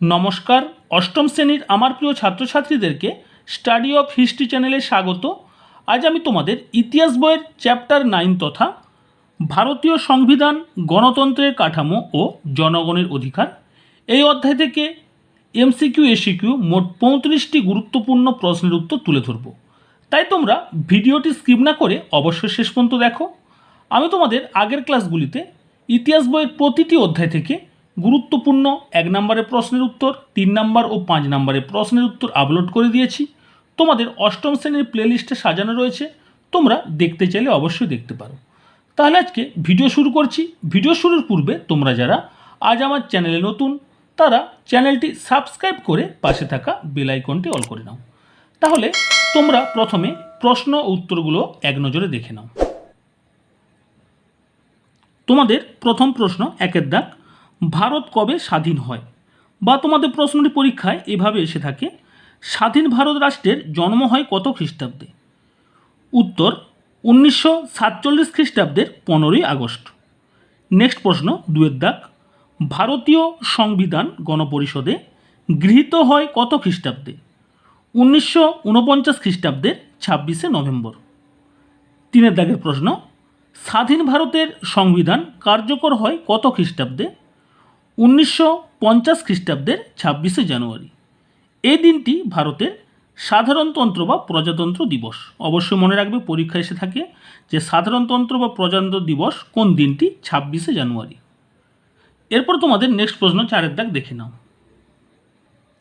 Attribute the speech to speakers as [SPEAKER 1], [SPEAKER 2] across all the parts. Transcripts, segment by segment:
[SPEAKER 1] নমস্কার। অষ্টম শ্রেণির আমার প্রিয় ছাত্রছাত্রীদেরকে স্টাডি অফ হিস্ট্রি চ্যানেলে স্বাগত। আজ আমি তোমাদের ইতিহাস বইয়ের চ্যাপ্টার নাইন তথা ভারতীয় সংবিধান, গণতন্ত্রের কাঠামো ও জনগণের অধিকার এই অধ্যায় থেকে এমসিকিউ, এসিকিউ মোট পঁয়ত্রিশটি গুরুত্বপূর্ণ প্রশ্নের উত্তর তুলে ধরব। তাই তোমরা ভিডিওটি স্কিপ না করে অবশ্যই শেষ পর্যন্ত দেখো। আমি তোমাদের আগের ক্লাসগুলিতে ইতিহাস বইয়ের প্রতিটি অধ্যায় থেকে গুরুত্বপূর্ণ, এক নম্বরের প্রশ্নের উত্তর, তিন নম্বর ও পাঁচ নম্বরের প্রশ্নের উত্তর আপলোড করে দিয়েছি। তোমাদের অষ্টম শ্রেণির প্লেলিস্টে সাজানো রয়েছে, তোমরা দেখতে চাইলে অবশ্যই দেখতে পারো। তাহলে আজকে ভিডিও শুরু করছি। ভিডিও শুরুর পূর্বে তোমরা যারা আজ আমার চ্যানেলে নতুন, তারা চ্যানেলটি সাবস্ক্রাইব করে পাশে থাকা বেল আইকনটি অল করে নাও। তাহলে তোমরা প্রথমে প্রশ্ন ও উত্তরগুলো এক নজরে দেখে নাও। তোমাদের প্রথম প্রশ্ন একের দাগ ভারত কবে স্বাধীন হয়? বা তোমাদের প্রশ্নটি পরীক্ষায় এভাবে এসে থাকে, স্বাধীন ভারত রাষ্ট্রের জন্ম হয় কত খ্রিস্টাব্দে? উত্তর, উনিশশো সাতচল্লিশ খ্রিস্টাব্দের পনেরোই আগস্ট। নেক্সট প্রশ্ন, দুয়ের দাগ। ভারতীয় সংবিধান গণপরিষদে গৃহীত হয় কত খ্রিস্টাব্দে? উনিশশো উনপঞ্চাশ খ্রিস্টাব্দের ছাব্বিশে নভেম্বর। তিনের দাগের প্রশ্ন, স্বাধীন ভারতের সংবিধান কার্যকর হয় কত খ্রিস্টাব্দে? উনিশশো পঞ্চাশ খ্রিস্টাব্দের ছাব্বিশে জানুয়ারি। এই দিনটি ভারতের সাধারণতন্ত্র বা প্রজাতন্ত্র দিবস। অবশ্যই মনে রাখবে, পরীক্ষা এসে থাকে যে সাধারণতন্ত্র বা প্রজাতন্ত্র দিবস কোন দিনটি? ছাব্বিশে জানুয়ারি। এরপর তোমাদের নেক্সট প্রশ্ন চারের দাগ দেখে নাও।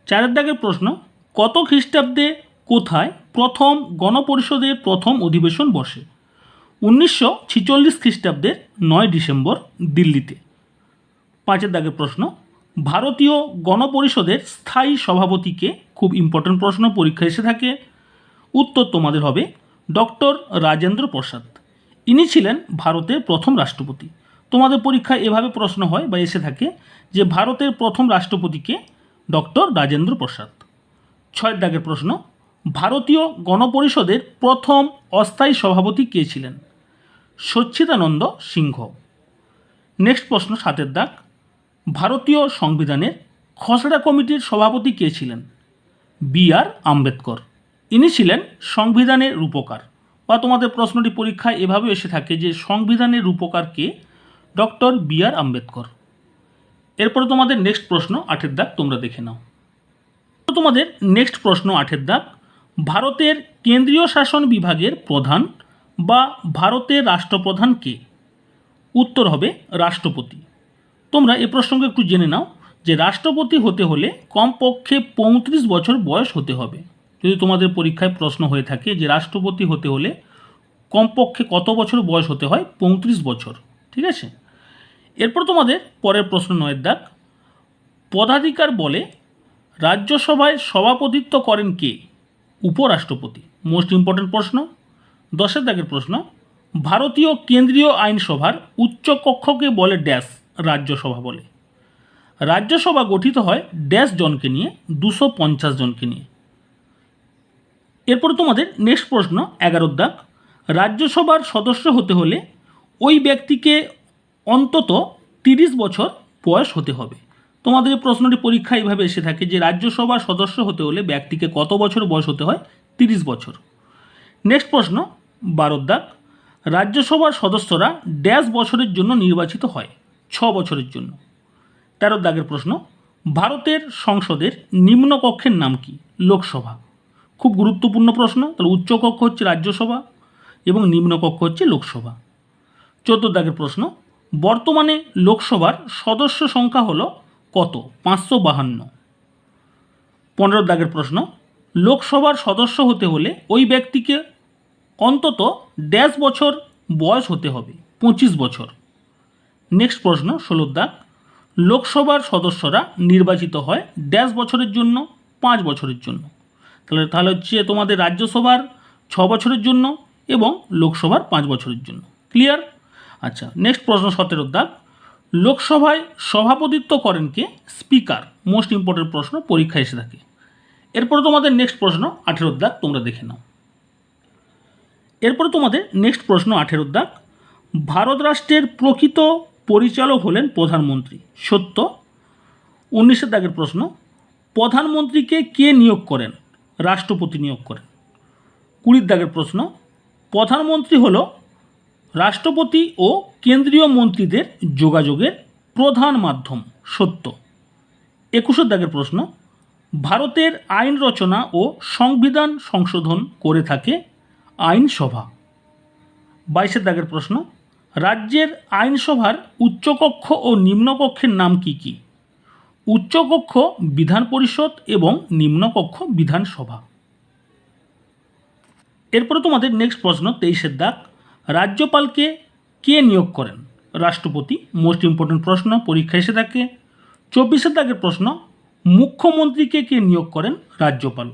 [SPEAKER 1] চারের দাগের প্রশ্ন, কত খ্রিস্টাব্দে কোথায় প্রথম গণপরিষদের প্রথম অধিবেশন বসে? উনিশশো ছিচল্লিশ খ্রিস্টাব্দের নয় ডিসেম্বর দিল্লিতে। পাঁচের দাগের প্রশ্ন, ভারতীয় গণপরিষদের স্থায়ী সভাপতিকে খুব ইম্পর্ট্যান্ট প্রশ্ন, পরীক্ষা এসে থাকে। উত্তর তোমাদের হবে ডক্টর রাজেন্দ্র প্রসাদ। ইনি ছিলেন ভারতের প্রথম রাষ্ট্রপতি। তোমাদের পরীক্ষায় এভাবে প্রশ্ন হয় বা এসে থাকে যে ভারতের প্রথম রাষ্ট্রপতিকে ডক্টর রাজেন্দ্র প্রসাদ। ছয়ের দাগের প্রশ্ন, ভারতীয় গণপরিষদের প্রথম অস্থায়ী সভাপতি কে ছিলেন? সচ্চিদানন্দ সিংহ। নেক্সট প্রশ্ন, সাতের দাগ ভারতীয় সংবিধানের খসড়া কমিটির সভাপতি কে ছিলেন? B R Ambedkar. ইনি ছিলেন সংবিধানের রূপকার। বা তোমাদের প্রশ্নটি পরীক্ষায় এভাবে এসে থাকে যে সংবিধানের রূপকার কে? Doctor B R Ambedkar. এরপরে তোমাদের নেক্সট প্রশ্ন আঠের দাগ তোমরা দেখে নাও। তোমাদের নেক্সট প্রশ্ন আঠের দাগ, ভারতের কেন্দ্রীয় শাসন বিভাগের প্রধান বা ভারতের রাষ্ট্রপ্রধান কে? উত্তর হবে রাষ্ট্রপতি। তোমরা এ প্রসঙ্গে একটু জেনে নাও যে রাষ্ট্রপতি হতে হলে কমপক্ষে পঁয়ত্রিশ বছর বয়স হতে হবে। যদি তোমাদের পরীক্ষায় প্রশ্ন হয়ে থাকে যে রাষ্ট্রপতি হতে হলে কমপক্ষে কত বছর বয়স হতে হয়? পঁয়ত্রিশ বছর। ঠিক আছে? এরপর তোমাদের পরের প্রশ্ন নয়ের দাগ। পদাধিকার বলে রাজ্যসভায় সভাপতিত্ব করেন কে? উপরাষ্ট্রপতি। মোস্ট ইম্পর্ট্যান্ট প্রশ্ন। দশের দাগের প্রশ্ন, ভারতীয় কেন্দ্রীয় আইনসভার উচ্চ কক্ষকে বলে ড্যাশ। রাজ্যসভা বলে। রাজ্যসভা গঠিত হয় ড্যাশ জনকে নিয়ে, দুশো পঞ্চাশ জনকে নিয়ে। এরপর তোমাদের নেক্সট প্রশ্ন এগারোর দাগ। রাজ্যসভার সদস্য হতে হলে ওই ব্যক্তিকে অন্তত তিরিশ বছর বয়স হতে হবে। তোমাদের প্রশ্নটি পরীক্ষা এইভাবে এসে থাকে যে, রাজ্যসভার সদস্য হতে হলে ব্যক্তিকে কত বছর বয়স হতে হয়? তিরিশ বছর। নেক্সট প্রশ্ন বারোর রাজ্যসভার সদস্যরা ড্যাশ বছরের জন্য নির্বাচিত হয়। ছ বছরের জন্য। তেরো দাগের প্রশ্ন, ভারতের সংসদের নিম্নকক্ষের নাম কি? লোকসভা। খুব গুরুত্বপূর্ণ প্রশ্ন, তাহলে উচ্চকক্ষ হচ্ছে রাজ্যসভা এবং নিম্নকক্ষ হচ্ছে লোকসভা। চোদ্দ দাগের প্রশ্ন, বর্তমানে লোকসভার সদস্য সংখ্যা হলো কত? পাঁচশো বাহান্ন। পনেরো দাগের প্রশ্ন, লোকসভার সদস্য হতে হলে ওই ব্যক্তিকে অন্তত ড্যাশ বছর বয়স হতে হবে, পঁচিশ বছর। নেক্সট প্রশ্ন ষোলো দাগ লোকসভার সদস্যরা নির্বাচিত হয় ড্যাশ বছরের জন্য, পাঁচ বছরের জন্য। তাহলে তাহলে হচ্ছে তোমাদের রাজ্যসভার ছ বছরের জন্য এবং লোকসভার পাঁচ বছরের জন্য। ক্লিয়ার আচ্ছা নেক্সট প্রশ্ন সতেরো দাগ লোকসভায় সভাপতিত্ব করেন কে? স্পিকার। মোস্ট ইম্পর্টেন্ট প্রশ্ন পরীক্ষা এসে থাকে। এরপরে তোমাদের নেক্সট প্রশ্ন আঠেরো দাগ তোমরা দেখে নাও। এরপরে তোমাদের নেক্সট প্রশ্ন আঠেরো দাগ ভারত রাষ্ট্রের প্রকৃত পরিচালক হলেন প্রধানমন্ত্রী। সত্য? উনিশের দাগের প্রশ্ন, প্রধানমন্ত্রীকে কে নিয়োগ করেন? রাষ্ট্রপতি নিয়োগ করেন। কুড়ির দাগের প্রশ্ন, প্রধানমন্ত্রী হল রাষ্ট্রপতি ও কেন্দ্রীয় মন্ত্রীদের যোগাযোগের প্রধান মাধ্যম। সত্য। একুশের দাগের প্রশ্ন, ভারতের আইন রচনা ও সংবিধান সংশোধন করে থাকে আইনসভা। বাইশের দাগের প্রশ্ন রাজ্যের আইনসভার উচ্চকক্ষ ও নিম্নকক্ষের নাম কি কি? উচ্চকক্ষ বিধান পরিষদ এবং নিম্নকক্ষ বিধানসভা। এরপরে তোমাদের নেক্সট প্রশ্ন, তেইশের দাগ। রাজ্যপালকে কে নিয়োগ করেন? রাষ্ট্রপতি মোস্ট ইম্পর্টেন্ট প্রশ্ন, পরীক্ষা এসে থাকে চব্বিশের দাগের প্রশ্ন, মুখ্যমন্ত্রীকে কে নিয়োগ করেন? রাজ্যপাল।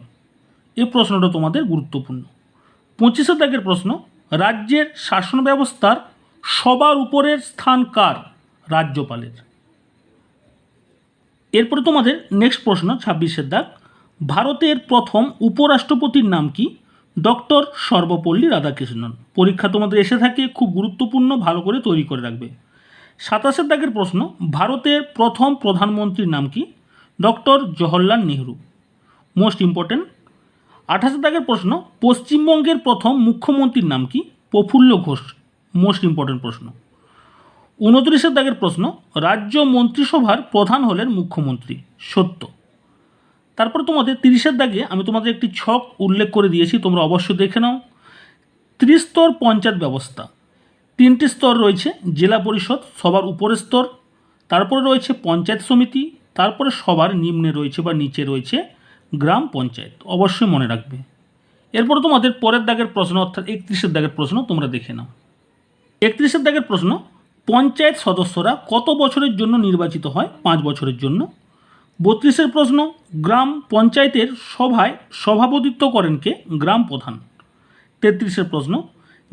[SPEAKER 1] এই প্রশ্নটা তোমাদের গুরুত্বপূর্ণ। পঁচিশের দাগের প্রশ্ন, রাজ্যের শাসন ব্যবস্থার সবার উপরের স্থান কার? রাজ্যপালের। এরপরে তোমাদের নেক্সট প্রশ্ন ছাব্বিশের দাগ ভারতের প্রথম উপরাষ্ট্রপতির নাম কি? ডক্টর সর্বপল্লী রাধাকৃষ্ণন। পরীক্ষা তোমাদের এসে থাকে, খুব গুরুত্বপূর্ণ, ভালো করে তৈরি করে রাখবে। সাতাশের দাগের প্রশ্ন, ভারতের প্রথম প্রধানমন্ত্রীর নাম কি? Doctor Jawaharlal Nehru. Most important আঠাশের দাগের প্রশ্ন, পশ্চিমবঙ্গের প্রথম মুখ্যমন্ত্রীর নাম কি? প্রফুল্ল ঘোষ। মোস্ট ইম্পর্টেন্ট প্রশ্ন। উনত্রিশের দাগের প্রশ্ন, রাজ্য মন্ত্রিসভার প্রধান হলেন মুখ্যমন্ত্রী, সত্য। তারপর তোমাদের তিরিশের দাগে আমি তোমাদের একটি ছক উল্লেখ করে দিয়েছি, তোমরা অবশ্যই দেখে নাও। ত্রিস্তর পঞ্চায়েত ব্যবস্থা। তিনটি স্তর রয়েছে, জেলা পরিষদ, সবার উপরের স্তর, তারপরে রয়েছে পঞ্চায়েত সমিতি, তারপরে সবার নিম্নে রয়েছে বা নিচে রয়েছে গ্রাম পঞ্চায়েত, অবশ্যই মনে রাখবে। এরপর তোমাদের পরের দাগের প্রশ্ন, অর্থাৎ একত্রিশের দাগের প্রশ্ন, তোমরা দেখে নাও। একত্রিশের দাগের প্রশ্ন, পঞ্চায়েত সদস্যরা কত বছরের জন্য নির্বাচিত হয়? পাঁচ বছরের জন্য। বত্রিশের প্রশ্ন, গ্রাম পঞ্চায়েতের সভায় সভাপতিত্ব করেন কে? গ্রাম প্রধান। তেত্রিশের প্রশ্ন,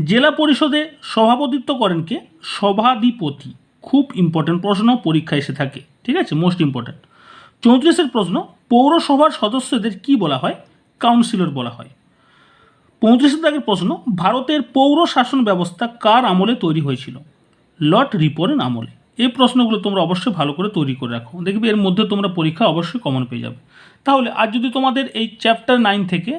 [SPEAKER 1] জেলা পরিষদে সভাপতিত্ব করেন কে? সভাধিপতি। খুব ইম্পর্টেন্ট প্রশ্ন, পরীক্ষা এসে থাকে। ঠিক আছে? মোস্ট ইম্পর্টেন্ট চৌত্রিশের প্রশ্ন, পৌরসভার সদস্যদের কি বলা হয়? কাউন্সিলর বলা হয়। পঁয়ত্রিশের দাগের প্রশ্ন, ভারতের পৌর শাসন ব্যবস্থা কার আমলে তৈরি হয়েছিল? লর্ড রিপোর্টের আমলে। এই প্রশ্নগুলো তোমরা অবশ্যই ভালো করে তৈরি করে রাখো। দেখবে এর মধ্যে তোমরা পরীক্ষা অবশ্যই কমন পেয়ে যাবে। তাহলে আজ যদি তোমাদের এই চ্যাপ্টার নাইন থেকে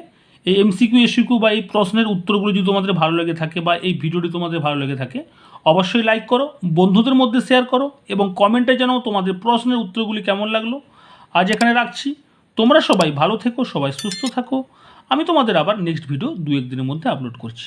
[SPEAKER 1] এই এমসিকিউ এসিকিউ বা এই প্রশ্নের উত্তরগুলো যদি তোমাদের ভালো লেগে থাকে বা এই ভিডিওটি তোমাদের ভালো লেগে থাকে, অবশ্যই লাইক করো, বন্ধুদের মধ্যে শেয়ার করো এবং কমেন্টে জানাও তোমাদের প্রশ্নের উত্তরগুলি কেমন লাগল। আজ এখানে রাখছি। তোমরা সবাই ভালো থেকো, সবাই সুস্থ থাকো। আমি তোমাদের আবার নেক্সট ভিডিও দু একদিনের মধ্যে আপলোড করছি।